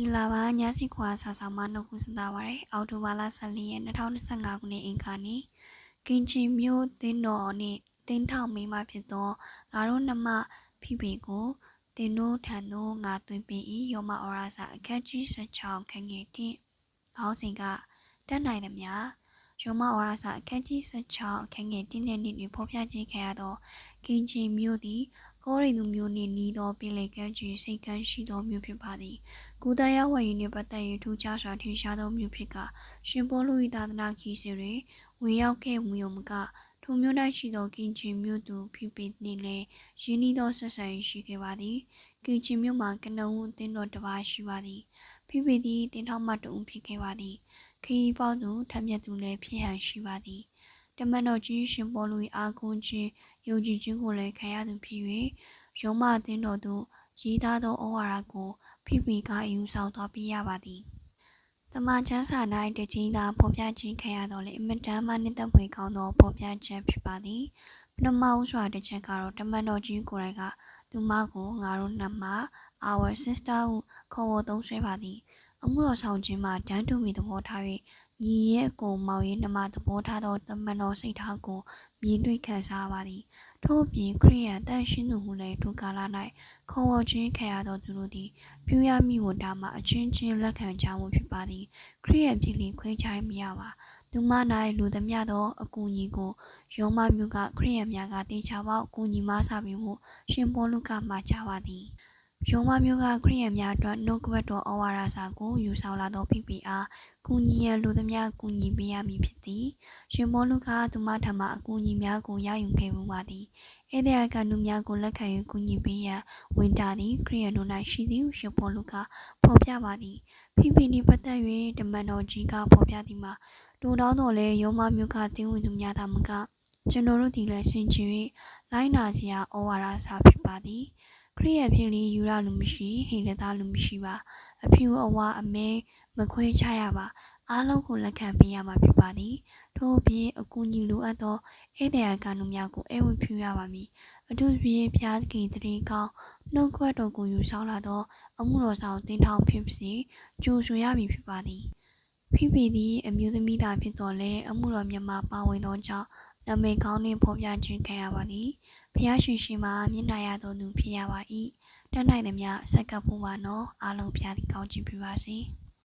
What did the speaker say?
ီလာပါညစီခွာဆာဆောင်မနှုတ်ခုစတာပါရယ်အော်တိုဘာလ14ရက်2025ခုနှစ်အင်္ဂါနေ့ကင်ချင်မြို့တင်းတော်နှင့်တင်းထောင်မိမဖြစ်သောငါတို့နှမဖိဖိကိုတင်းတို့ထံသို့ငါသွင်းပြီး၏ယောမဩရာစာအခက်ကြီး16ခန်းငယ်တင့်ခေါင်းစဉ်ကတက်နိုင်သည်များ ယောမဩရာစာအခက်ကြီး16အခန်းငယ်တင့်တဲ့နေ့တွင်ဖော်ပြခြင်းခံရသောကင်ချင်မြို့သည်ကောရိန္သုမြို့နှင့်နီးသောပင်လယ်ကမ်းခြေစိတ်ကမ်းရှိသောမြို့ဖြစ်ပါသည်။ကုသရဝယ်ရင်နှင့်ပတ်သက်၍ထူးခြားစွာထင်ရှားသောမြို့ဖြစ်ကရှင်ပေါလု၏သာသနာခီးစီတွင်ဝင်ရောက်ခဲ့မှုယုံမကထိုမြို့၌ရှိသောကင်ချင်မြို့သူဖြစ်ပေနှင့်လည်းရင်းနှီးသောဆက်ဆံရေးရှိခဲ့ပါသည်။ကင်ချင်မြို့မှာကနဦးအသင်းတော်တစ်ပါးရှိပါသည်။ဖြစ်ပေသည်တင်ထောက်မှတဦးဖြစ်ခဲ့ပါသည်။ ခီးပေါသူထက်မြက်သူလည်းဖြစ်ဟန်ရှိပါသည်။တမန်တော်ကြီးရှင်ပေါလု၏အာကုန်းခြင်းယုံကြည်ခြင်းကိုလည်းခံရသူဖြစ်၍ရုံးမအသင်းတော်သို့ရေးသားသောဩဝါဒကိုဖိဖိကယူဆောင်သွားပြရပါသည်။တမန်ကျမ်းစာ၌တခြင်းသာဖော်ပြခြင်းခံရတော်လေအမတန်မှနှစ်သက်ဖွယ်ကောင်းသောဖော်ပြချက်ဖြစ်ပါသည်။ပထမဦးစွာတစ်ချက်ကတော့တမန်တော်ကြီးကိုယ်တိုင်ကသူမကိုငါတို့နှမ our sister ဟုခေါ်ဝေါ်သုံးဆွဲပါသည်။ အမှုတော်ဆောင်ခြင်းမှာဒန်းတူမီသဘောထား၍ညီရဲ့အကိုမောင်ရဲ့နှမသဘောထားသောတမန်တော်စိတ်ထားကိုမြင်တွေ့ခံစားပါသည်ထို့ပြင်ခရိယန်တန်ရှင်းသူဟုလည်းထိုကာလ၌ခေါ်ဝေါ်ခြင်းခံရသောသူတို့သည်ပြုရမည်ကိုဒါမှအချင်းချင်းလက်ခံကြမှုဖြစ်ပါသည်ခရိယန်ဖြစ်လျင်ခွဲခြားမရပါသူမ၌လူသမျှသောအကူအညီကိုယောမမျိုးကခရိယန်များကတင်ချပေါက်အကူအညီမဆပြီးမှုရှင်ပေါလုကမှာကြပါသည် ယောမမျိုးကခရိယန်များအတွက်နှုတ်ကပတ်တော်ဩဝါဒစာကိုယူဆောင်လာသော PPR ကူညီရလူသမျှကူညီပေးရမည်ဖြစ်သည်ရှင်မောလူကသူမထမအကူအညီများကိုရယူခဲ့မှုပါသည်ဧည့်သည်ကနုများကိုလက်ခံ၍ကူညီပေးရန်ဝင်တာသည်ခရီးယန်တို့၌ရှိသည်ရှင်မောလူကဖော်ပြပါသည်ဖိဖိနီပတ်သက်၍တမန်တော်ကြီးကဖော်ပြသည်မှာဒိုတောင်းတော်လဲယောမမျိုးကတင်းဝင်သူများသာမကကျွန်တော်တို့ဒီလည်းဆင်ခြင်၍လိုင်းနာစရာဩဝါဒစာဖြစ်ပါသည် ခရီးရဖြစ်လီယူရလူမရှိဟိလက်သားလူမရှိပါအဖြူအဝအမဲမခွဲခြားရပါအားလုံးကိုလက်ခံပေးရမှာဖြစ်ပါသည်ထို့အပြင်အကူအညီလိုအပ်သောဧည့်သည်ကံတို့များကိုအဲဝံပြုရပါမည်အထူးဖြင့်ဖျားသခင်တရေကောင်းနှုတ်ခွက်တော်ကိုယူဆောင်လာသောအမှုတော်ဆောင်တင်ထောင်ဖြစ်စေကြိုဆိုရမည်ဖြစ်ပါသည်ဖိဖိသည်အမျိုးသမီးသားဖြစ်တော်လဲအမှုတော်မြတ်မှာပါဝင်သောကြောင့် နာမည်ကောင်းနှင့်ဖော်ပြခြင်းခံရပါသည်ဖျားရှင်ရှင်မှာမျက်နှာရသောသူဖြစ်ရပါ၏တတ်နိုင်သမျှဆက်ကပ်ဖို့ပါနော်အားလုံးဖျားသည်ကောင်းချီးပြုပါစေ။